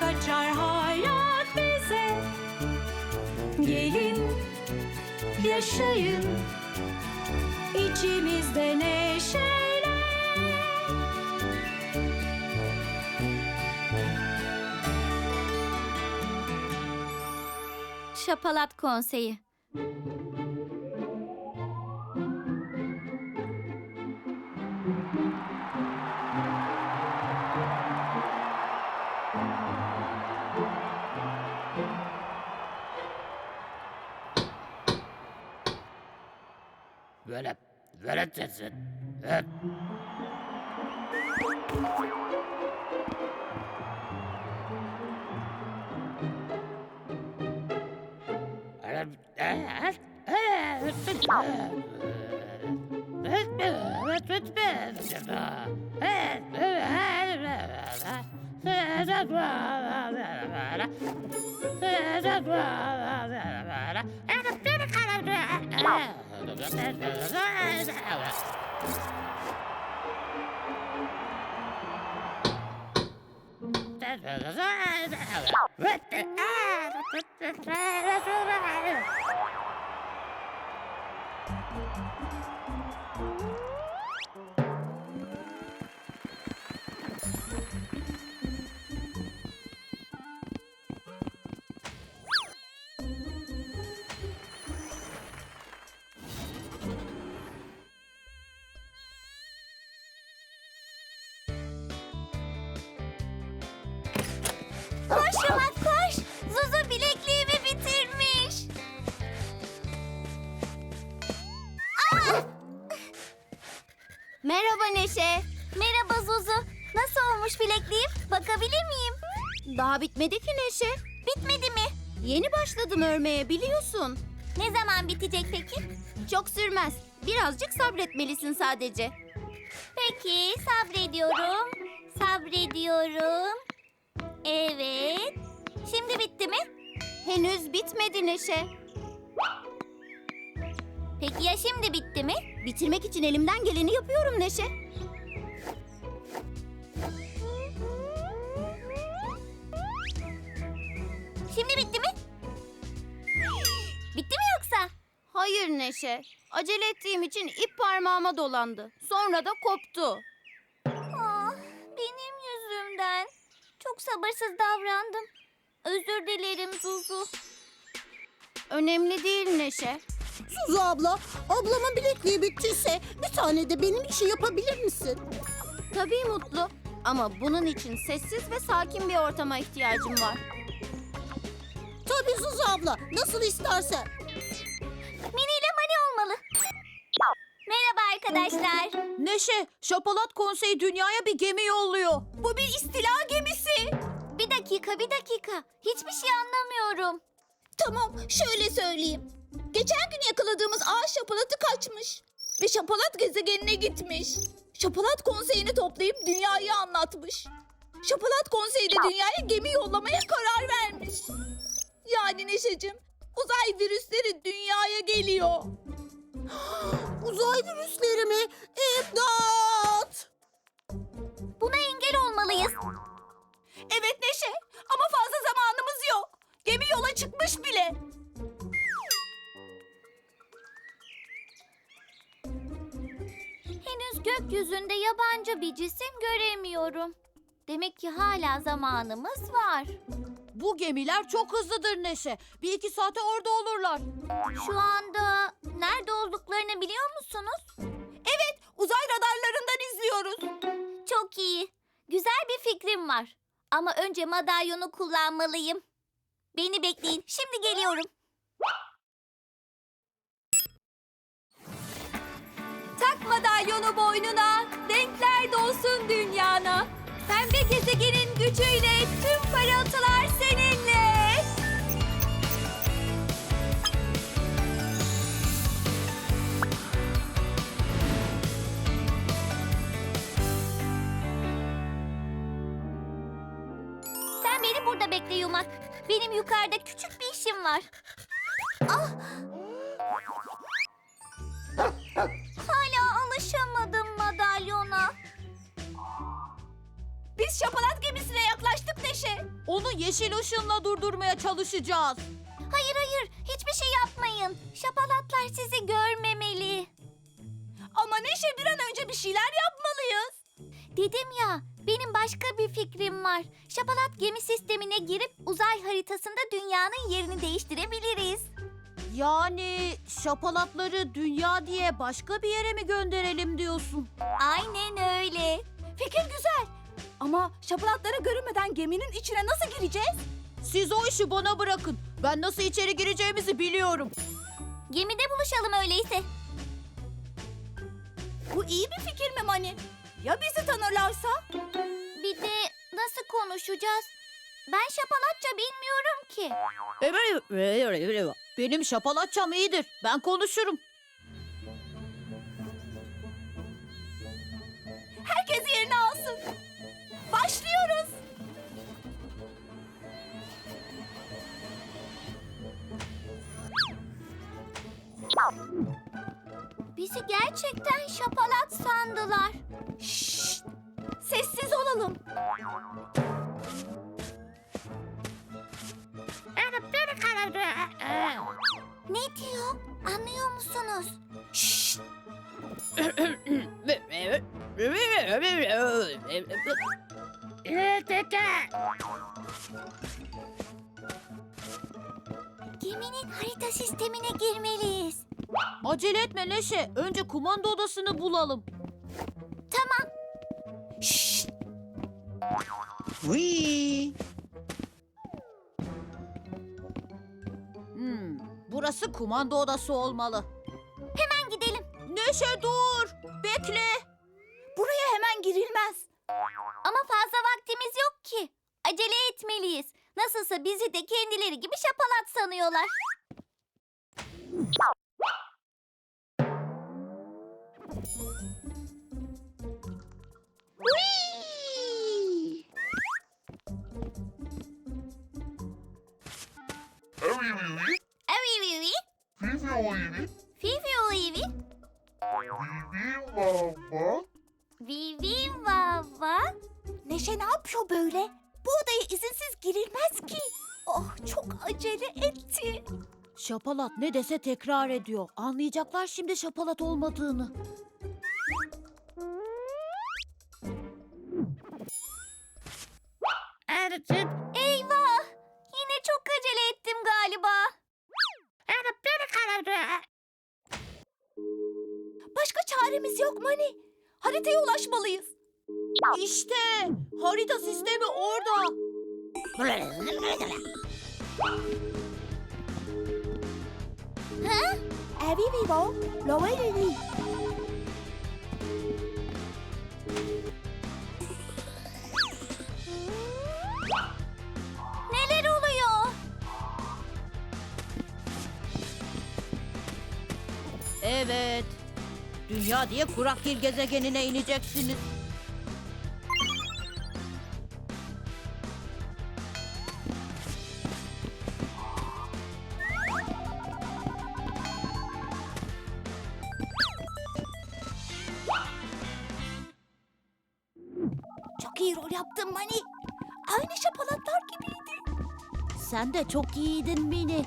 Kucak açar hayat bize. Gelin Yaşayın. İçimizde neşeyle. Şapalat Konseyi Oh. Böyle desin. Evet. Koş Rumak koş. Zuzu bilekliğimi bitirmiş. Aa! Merhaba Neşe. Merhaba Zuzu. Nasıl olmuş bilekliğim? Bakabilir miyim? Daha bitmedi ki Neşe. Bitmedi mi? Yeni başladım örmeye biliyorsun. Ne zaman bitecek peki? Çok sürmez. Birazcık sabretmelisin sadece. Peki sabrediyorum. Sabrediyorum. Evet. Şimdi bitti mi? Henüz bitmedi Neşe. Peki ya şimdi bitti mi? Bitirmek için elimden geleni yapıyorum Neşe. Şimdi bitti mi? Bitti mi yoksa? Hayır Neşe. Acele ettiğim için ip parmağıma dolandı. Sonra da koptu. Ah, benim yüzümden. Çok sabırsız davrandım. Özür dilerim Zuzu. Önemli değil Neşe. Suzu abla, ablamın bilekliği bittiyse bir tane de benim için yapabilir misin? Tabii Mutlu. Ama bunun için sessiz ve sakin bir ortama ihtiyacım var. Tabii Suzu abla, nasıl istersen. Mini ile Mani olmalı. Merhaba arkadaşlar. Neşe, Şapalat Konseyi dünyaya bir gemi yolluyor. Bu bir istila gemisi. Dakika, bir dakika. Hiçbir şey anlamıyorum. Tamam, şöyle söyleyeyim. Geçen gün yakaladığımız ağaç şapalatı kaçmış. Ve şapalat gezegenine gitmiş. Şapalat konseyini toplayıp dünyayı anlatmış. Şapalat konseyi de dünyaya gemi yollamaya karar vermiş. Yani Neşe'cim, uzay virüsleri dünyaya geliyor. Uzay virüsleri mi? İmdat! Buna engel olmalıyız. Evet Neşe, ama fazla zamanımız yok. Gemi yola çıkmış bile. Henüz gökyüzünde yabancı bir cisim göremiyorum. Demek ki hala zamanımız var. Bu gemiler çok hızlıdır Neşe. Bir iki saate orada olurlar. Şu anda nerede olduklarını biliyor musunuz? Uzay radarlarından izliyoruz. Çok iyi. Güzel bir fikrim var. Ama önce madalyonu kullanmalıyım. Beni bekleyin. Şimdi geliyorum. Tak madalyonu boynuna, renkler dolsun dünyana. Pembe gezegenin gücüyle yukarıda küçük bir işim var. Ah! Hala alışamadım madalyona. Biz şapalat gemisine yaklaştık Neşe. Onu yeşil ışınla durdurmaya çalışacağız. Hayır hayır hiçbir şey yapmayın. Şapalatlar sizi görmemeli. Ama Neşe bir an önce bir şeyler yapmalıyız. Dedim ya benim başka bir fikrim var. Şapalat gemi sistemine girip uzay haritasında dünyanın yerini değiştirebiliriz. Yani şapalatları dünya diye başka bir yere mi gönderelim diyorsun? Aynen öyle. Fikir güzel. Ama şapalatlara görünmeden geminin içine nasıl gireceğiz? Siz o işi bana bırakın. Ben nasıl içeri gireceğimizi biliyorum. Gemide buluşalım öyleyse. Bu iyi bir fikir mi Mani? Ya bizi tanırlarsa? Bir de nasıl konuşacağız? Ben şapalatça bilmiyorum ki. Benim şapalatçam iyidir. Ben konuşurum. Herkes yerini alsın. Başlıyoruz. Bizi gerçekten şapalat sandılar. Ne diyor? Anlıyor musunuz? Şşt! Geminin harita sistemine girmeliyiz. Acele etme Neşe. Önce kumanda odasını bulalım. Tamam. Şşt! Burası kumanda odası olmalı. Hemen gidelim. Neşe dur. Bekle. Buraya hemen girilmez. Ama fazla vaktimiz yok ki. Acele etmeliyiz. Nasılsa bizi de kendileri gibi şapalat sanıyorlar. Vivi, oui, oui. fifi vivi, Vivi, baba. vivi vava. Neşe ne yapıyor böyle? Bu odaya izinsiz girilmez ki. Oh çok acele etti. Şapalat ne dese tekrar ediyor. Anlayacaklar şimdi şapalat olmadığını. Eyvah! Yine çok acele ettim galiba. Başka çaremiz yok Mani. Haritaya ulaşmalıyız. İşte harita sistemi orada. Evi vivo, love Dünya diye kurak bir gezegenine ineceksiniz. Çok iyi rol yaptın Mani. Aynı şapalatlar gibiydi. Sen de çok iyiydin Mini.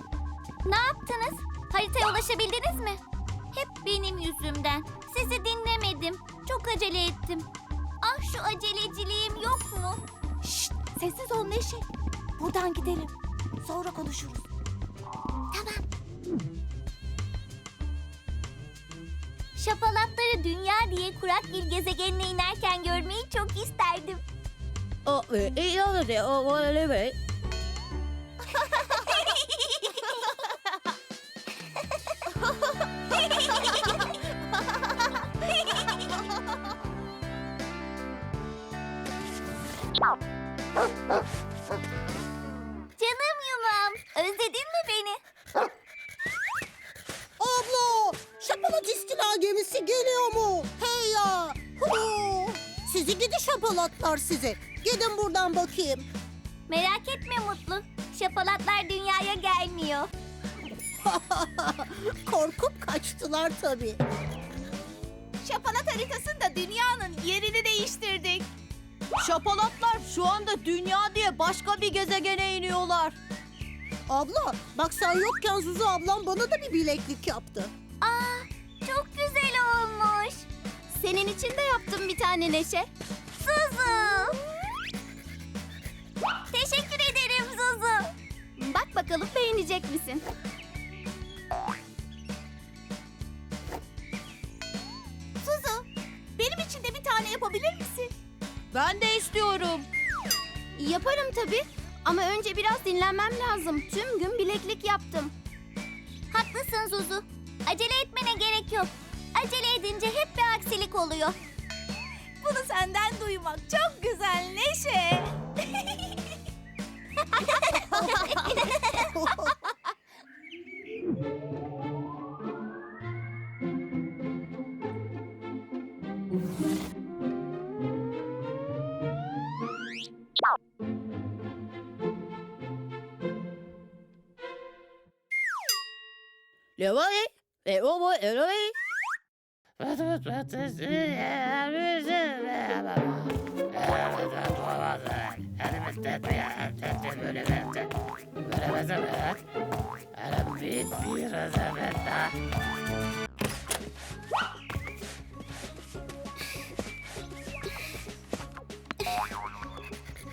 Ne yaptınız? Haritaya ulaşabildiniz mi? Hep benim yüzümden. Sizi dinlemedim. Çok acele ettim. Ah şu aceleciliğim yok mu? Şşt, sessiz ol Neşe. Buradan gidelim. Sonra konuşuruz. Tamam. Şapalatları dünya diye kurak bir gezegenine inerken görmeyi çok isterdim. O, e, e, o, e, o, o, Canım yumam, özledin mi beni? Abla, şapalat istila gemisi geliyor mu? Hey ya! Sizi gidi şapalatlar sizi. Gidin buradan bakayım. Merak etme Mutlu. Şapalatlar dünyaya gelmiyor. Korkup kaçtılar tabii. Şapalat haritasında dünyanın yerini değiştirdik. Şapalatlar şu anda dünya diye başka bir gezegene iniyorlar. Abla bak sen yokken Zuzu ablam bana da bir bileklik yaptı. Aa, çok güzel olmuş. Senin için de yaptım bir tane Neşe. Zuzu. Teşekkür ederim Zuzu. Bak bakalım beğenecek misin? Ben de istiyorum. Yaparım tabii. Ama önce biraz dinlenmem lazım. Tüm gün bileklik yaptım. Haklısın Zuzu. Acele etmene gerek yok. Acele edince hep bir aksilik oluyor. Bunu senden duymak çok güzel Neşe. Levay, o bu Levay.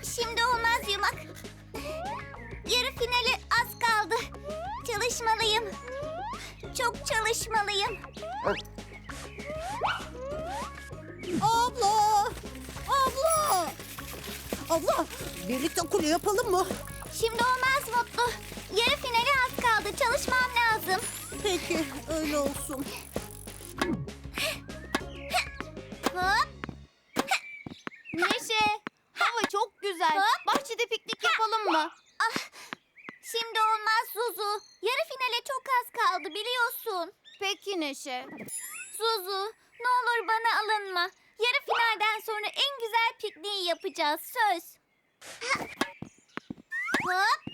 Şimdi olmaz yumak. Yarı finali az kaldı. Çalışmalıyım. Çok çalışmalıyım. Abla! Abla! Abla birlikte kule yapalım mı? Şimdi olmaz Mutlu. Yarı finali az kaldı. Çalışmam lazım. Peki öyle olsun. Zuzu, ne olur bana alınma. Yarı finalden sonra en güzel pikniği yapacağız. Söz. Hop.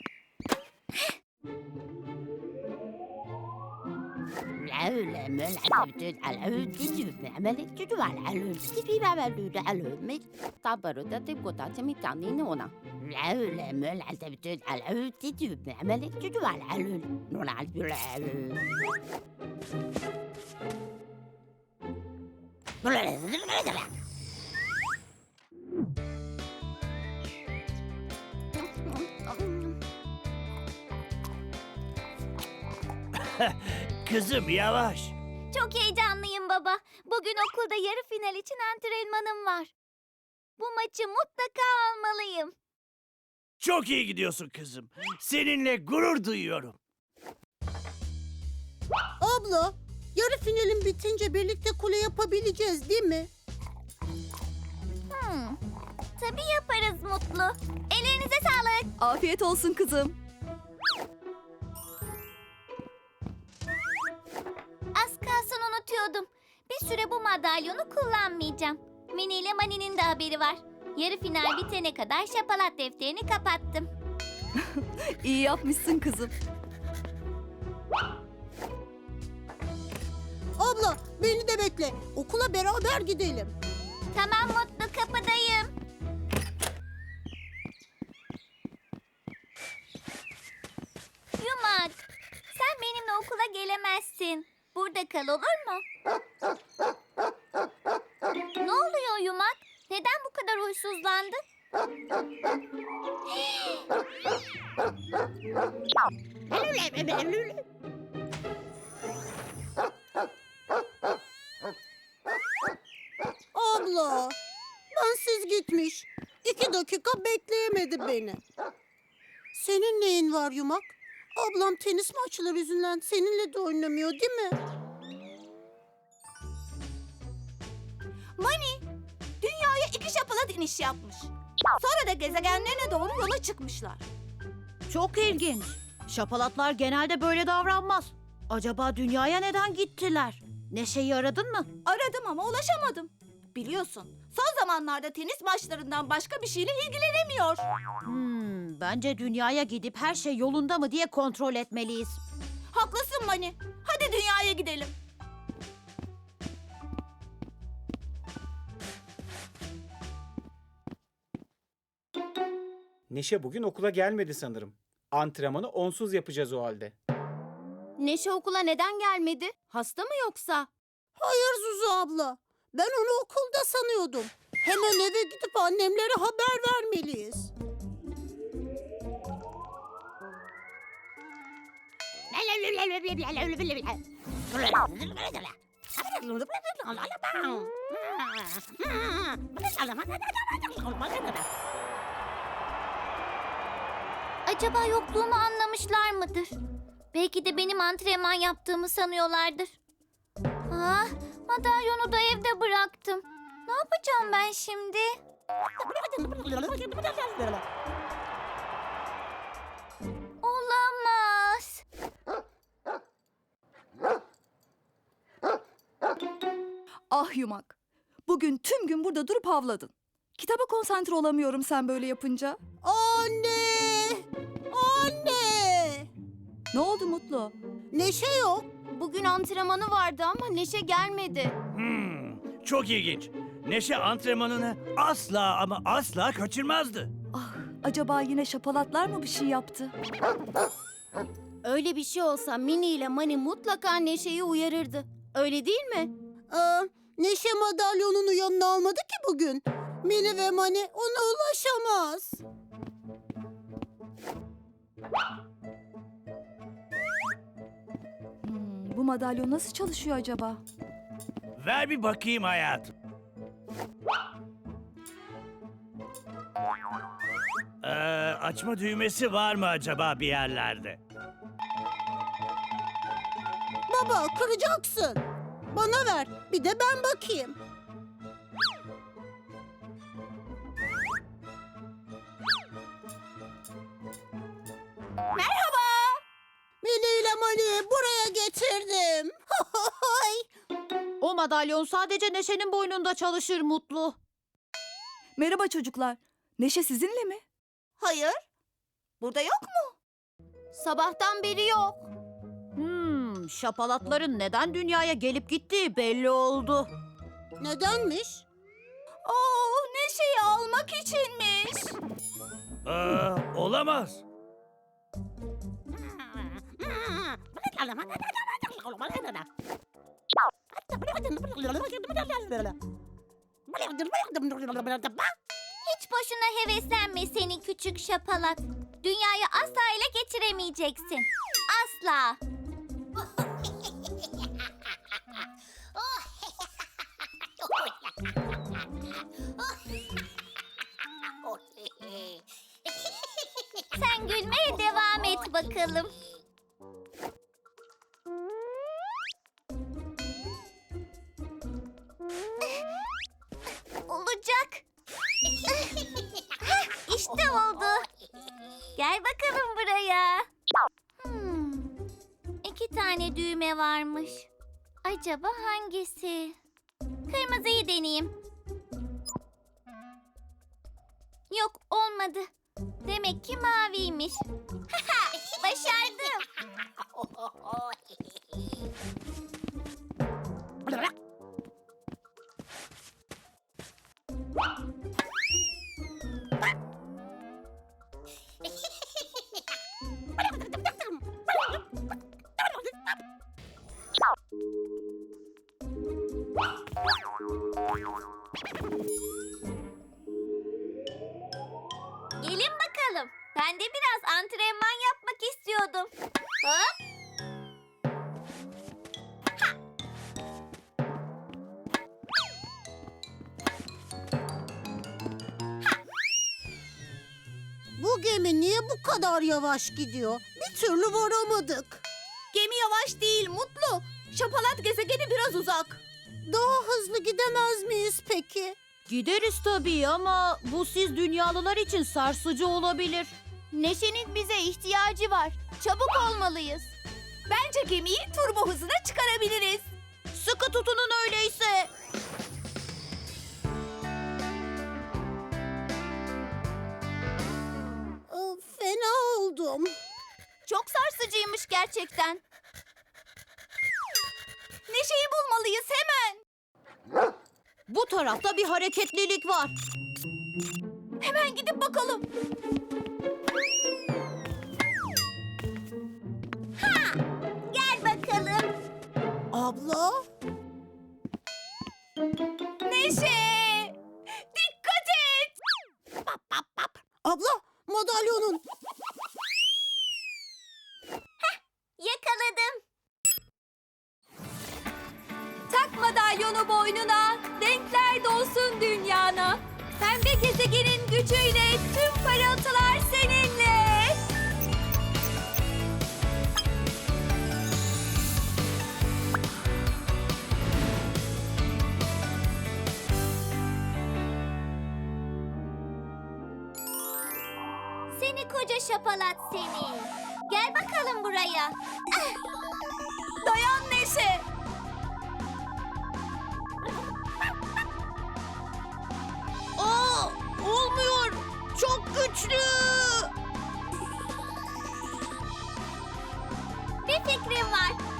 Kızım yavaş. Çok heyecanlıyım baba. Bugün okulda yarı final için antrenmanım var. Bu maçı mutlaka almalıyım. Çok iyi gidiyorsun kızım. Seninle gurur duyuyorum. Abla yarı finalin bitince birlikte kule yapabileceğiz değil mi? Hmm. Tabii yaparız Mutlu. Ellerinize sağlık. Afiyet olsun kızım. Az kalsın unutuyordum. Bir süre bu madalyonu kullanmayacağım. Mini ile Mani'nin de haberi var. Yarı final bitene kadar şapalat defterini kapattım. İyi yapmışsın kızım. Beni de bekle. Okula beraber gidelim. Tamam Mutlu kapıdayım. Yumak, sen benimle okula gelemezsin. Burada kal olur mu? ne oluyor Yumak? Neden bu kadar huysuzlandı? Abla bensiz gitmiş. İki dakika bekleyemedi beni. Senin neyin var Yumak? Ablam tenis maçları yüzünden seninle de oynamıyor değil mi? Dünyaya iki şapalat iniş yapmış. Sonra da gezegenlerine doğru yola çıkmışlar. Çok ilginç. Şapalatlar genelde böyle davranmaz. Acaba dünyaya neden gittiler? Neşe'yi aradın mı? Aradım ama ulaşamadım. Biliyorsun Son zamanlarda tenis maçlarından başka bir şeyle ilgilenemiyor. Hmm, bence dünyaya gidip her şey yolunda mı diye kontrol etmeliyiz. Haklısın Mani. Hadi dünyaya gidelim. Neşe bugün okula gelmedi sanırım. Antrenmanı onsuz yapacağız o halde. Neşe okula neden gelmedi? Hasta mı yoksa? Hayır Zuzu abla. Ben onu okulda sanıyordum. Hemen eve gidip annemlere haber vermeliyiz. Acaba yokluğumu anlamışlar mıdır? Belki de benim antrenman yaptığımı sanıyorlardır. Ah, madalyonu da evde bıraktım. Ne yapacağım ben şimdi? Olamaz. Ah yumak. Bugün tüm gün burada durup havladın. Kitaba konsantre olamıyorum sen böyle yapınca. Anne! Anne! Ne oldu Mutlu? Neşe yok. Bugün antrenmanı vardı ama Neşe gelmedi. Hmm, çok ilginç. Neşe antrenmanını asla ama asla kaçırmazdı. Ah, acaba yine şapalatlar mı bir şey yaptı? Öyle bir şey olsa Mini ile Mani mutlaka Neşe'yi uyarırdı. Öyle değil mi? Aa, Neşe madalyonunu yanına almadı ki bugün. Mini ve Mani ona ulaşamaz. Bu madalyon nasıl çalışıyor acaba? Ver bir bakayım hayatım. Ee, açma düğmesi var mı acaba bir yerlerde? Baba kıracaksın. Bana ver. Bir de ben bakayım. Getirdim. O madalyon sadece Neşe'nin boynunda çalışır Mutlu. Merhaba çocuklar. Neşe sizinle mi? Hayır. Burada yok mu? Sabahtan beri yok. Hmm, şapalatların neden dünyaya gelip gittiği belli oldu. Nedenmiş? Oo, Neşe'yi almak içinmiş. Ee, olamaz. Hiç boşuna heveslenme senin küçük şapalat. Dünyayı asla ele geçiremeyeceksin. Asla. Sen gülmeye devam et bakalım. Gel bakalım buraya. Hmm, iki tane düğme varmış. Acaba hangisi? Kırmızıyı deneyeyim. Yok olmadı. Demek ki maviymiş. Gelin bakalım. Ben de biraz antrenman yapmak istiyordum. Hop. Bu gemi niye bu kadar yavaş gidiyor? Bir türlü varamadık. Gemi yavaş değil Mutlu. Şapalat gezegeni biraz uzak. Daha hızlı gidemez miyiz peki? Gideriz tabii ama bu siz dünyalılar için sarsıcı olabilir. Neşe'nin bize ihtiyacı var. Çabuk olmalıyız. Bence gemiyi turbo hızına çıkarabiliriz. Sıkı tutunun öyleyse. Fena oldum. Çok sarsıcıymış gerçekten. Neşe'yi bulmalıyız hemen. Bu tarafta bir hareketlilik var. Hemen gidip bakalım. Ha! Gel bakalım. Abla? Neşe! Dikkat et! Abla madalyonun. Boynuna, renkler dolsun dünyana. Pembe gezegenin gücüyle tüm parıltılar seninle. Seni koca şapalat seni. Gel bakalım buraya. Dayan Neşe. Olmuyor. Çok güçlü. Bir fikrim var.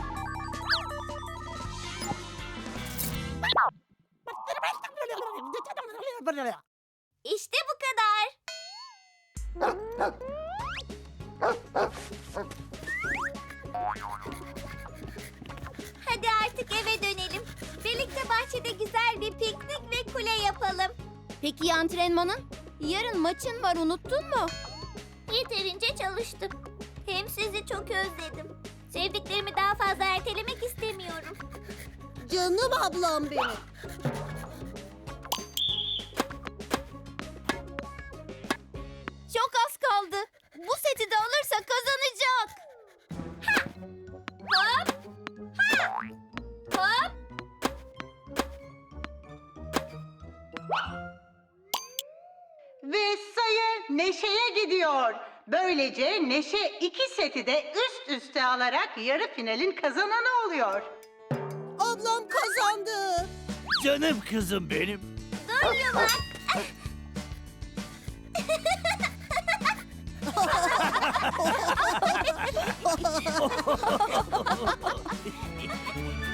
Maçın var unuttun mu? Yeterince çalıştım. Hem sizi çok özledim. Sevdiklerimi daha fazla ertelemek istemiyorum. Canım ablam benim. Neşe iki seti de üst üste alarak yarı finalin kazananı oluyor. Ablam kazandı. Canım kızım benim. Dur yumak.